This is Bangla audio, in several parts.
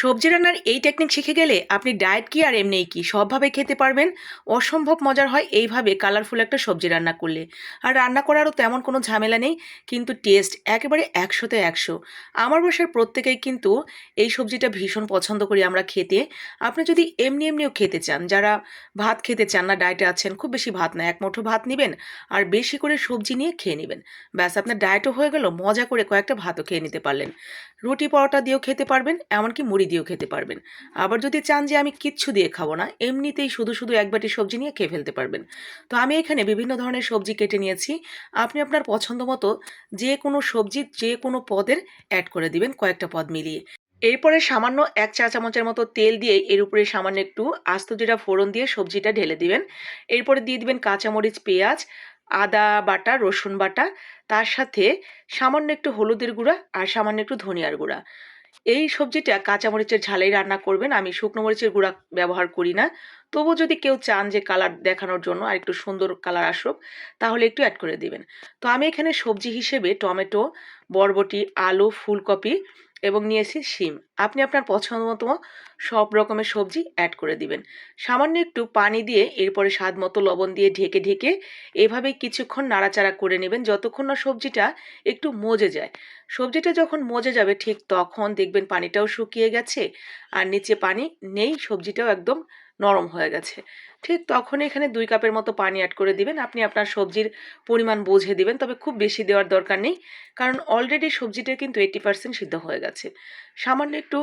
সবজি রান্নার এই টেকনিক শিখে গেলে আপনি ডায়েট কি আর এমনিই কি? সবভাবে খেতে পারবেন? অসম্ভব মজার হয় এইভাবে কালারফুল একটা সবজি রান্না করলে। আর রান্না করারও তেমন কোনো ঝামেলা নেই, কিন্তু টেস্ট একেবারে একশোতে একশো। আমার বাসার প্রত্যেকেই কিন্তু এই সবজিটা ভীষণ পছন্দ করি আমরা খেতে। আপনি যদি এমনি এমনিও খেতে চান, যারা ভাত খেতে চান না ডায়েটে আছেন, খুব বেশি ভাত না, এক মুঠো ভাত নেবেন আর বেশি করে সবজি নিয়ে খেয়ে নেবেন। ব্যাস, আপনার ডায়েটও হয়ে গেল, মজা করে কয়েকটা ভাতও খেয়ে নিতে পারলেন। রুটি পরোটা দিয়েও খেতে পারবেন, এমনকি মুড়ি দিয়েও খেতে পারবেন। আবার যদি চান যে আমি কিচ্ছু দিয়ে খাব না, এমনিতেই শুধু শুধু এক বাটি সবজি নিয়ে খেয়ে ফেলতে পারবেন। তো আমি এখানে বিভিন্ন ধরনের সবজি কেটে নিয়েছি। আপনি আপনার পছন্দ মতো যে কোনো সবজি যে কোনো পদের অ্যাড করে দিবেন কয়েকটা পদ মিলিয়ে। এরপরে সামান্য এক চা চামচের মতো তেল দিয়ে এর উপরে সামান্য একটু আস্ত জিরা ফোড়ন দিয়ে সবজিটা ঢেলে দিবেন। এরপরে দিয়ে দিবেন কাঁচামরিচ, পেঁয়াজ, আদা বাটা, রসুন বাটা, তার সাথে সামান্য একটু হলুদের গুঁড়া আর সামান্য একটু ধনিয়ার গুঁড়া। এই সবজিটা কাঁচামরিচের ঝালেই রান্না করবেন। আমি শুকনো মরিচের গুঁড়া ব্যবহার করি না। তবু যদি কেউ চান যে কালার দেখানোর জন্য আর একটু সুন্দর কালার আসুক, তাহলে একটু অ্যাড করে দিবেন। তো আমি এখানে সবজি হিসেবে টমেটো, বরবটি, আলু, ফুলকপি এবং নিয়েছি শিম। আপনি আপনার পছন্দ মতো সব রকমের সবজি অ্যাড করে দিবেন। সামান্য একটু পানি দিয়ে এরপরে স্বাদ মতো লবণ দিয়ে ঢেকে ঢেকে এভাবেই কিছুক্ষণ নাড়াচাড়া করে নেবেন, যতক্ষণ না সবজিটা একটু মজে যায়। সবজিটা যখন মজে যাবে, ঠিক তখন দেখবেন পানিটাও শুকিয়ে গেছে আর নিচে পানি নেই, সবজিটাও একদম নরম হয়ে গেছে। ঠিক তখন এখানে দুই কাপের মতো পানি অ্যাড করে দিবেন। আপনি আপনার সবজির পরিমাণ বুঝে দিবেন, তবে খুব বেশি দেওয়ার দরকার নেই। কারণ অলরেডি সবজিটা কিন্তু এইটি পার্সেন্ট সিদ্ধ হয়ে গেছে। সামান্য একটু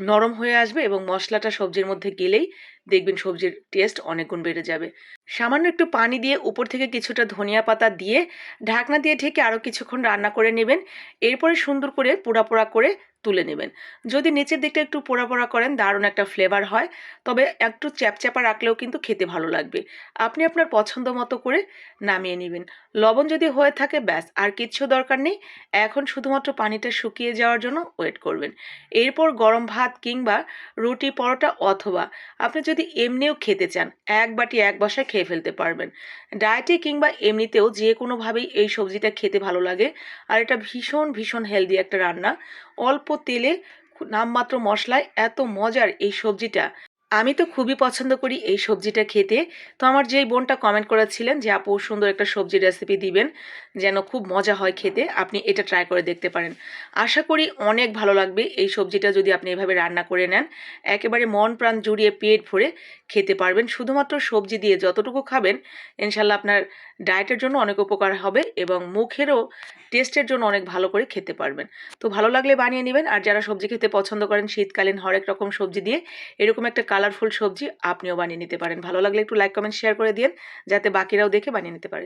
নরম হয়ে আসবে এবং মশলাটা সবজির মধ্যে গেলেই দেখবেন সবজির টেস্ট অনেকগুণ বেড়ে যাবে। সামান্য একটু পানি দিয়ে উপর থেকে কিছুটা ধনিয়া পাতা দিয়ে ঢাকনা দিয়ে ঢেকে আরও কিছুক্ষণ রান্না করে নেবেন। এরপরে সুন্দর করে পোড়া পোড়া করে তুলে নেবেন। যদি নিচের দিকটা একটু পোড়া পোড়া করেন, দারুণ একটা ফ্লেভার হয়। তবে একটু চ্যাপচ্যাপা রাখলেও কিন্তু খেতে ভালো লাগবে। আপনি আপনার পছন্দ মতো করে নামিয়ে নেবেন। লবণ যদি হয়ে থাকে, ব্যাস, আর কিচ্ছু দরকার নেই। এখন শুধুমাত্র পানিটা শুকিয়ে যাওয়ার জন্য ওয়েট করবেন। এরপর গরম ভাত কিংবা রুটি, পরোটা অথবা আপনি যদি এমনিও খেতে চান, এক বাটি, এক বাসায় খেয়ে ফেলতে পারবেন। ডায়েটে কিংবা এমনিতেও যে কোনোভাবেই এই সবজিটা খেতে ভালো লাগে। আর এটা ভীষণ ভীষণ হেলদি একটা রান্না। অল্প তেলে নামমাত্র মশলায় এত মজার এই সবজিটা। আমি তো খুবই পছন্দ করি এই সবজিটা খেতে। তো আমার যেই বোনটা কমেন্ট করেছিলেন যে, আপু, সুন্দর একটা সবজির রেসিপি দিবেন, যেন খুব মজা হয় খেতে। আপনি এটা ট্রাই করে দেখতে পারেন। আশা করি অনেক ভালো লাগবে এই সবজিটা যদি আপনি এভাবে রান্না করে নেন। একেবারে মন প্রাণ জুড়িয়ে পেট ভরে খেতে পারবেন। শুধুমাত্র সবজি দিয়ে যতটুকু খাবেন ইনশাল্লাহ আপনার ডায়েটের জন্য অনেক উপকার হবে এবং মুখেরও টেস্টের জন্য অনেক ভালো করে খেতে পারবেন। তো ভালো লাগলে বানিয়ে নেবেন। আর যারা সবজি খেতে পছন্দ করেন, শীতকালীন হরেক রকম সবজি দিয়ে এরকম একটা কালারফুল সবজি আপনিও বানিয়ে নিতে পারেন। ভালো লাগলে একটু লাইক কমেন্ট শেয়ার করে দিন যাতে বাকিরাও দেখে বানিয়ে নিতে পারে।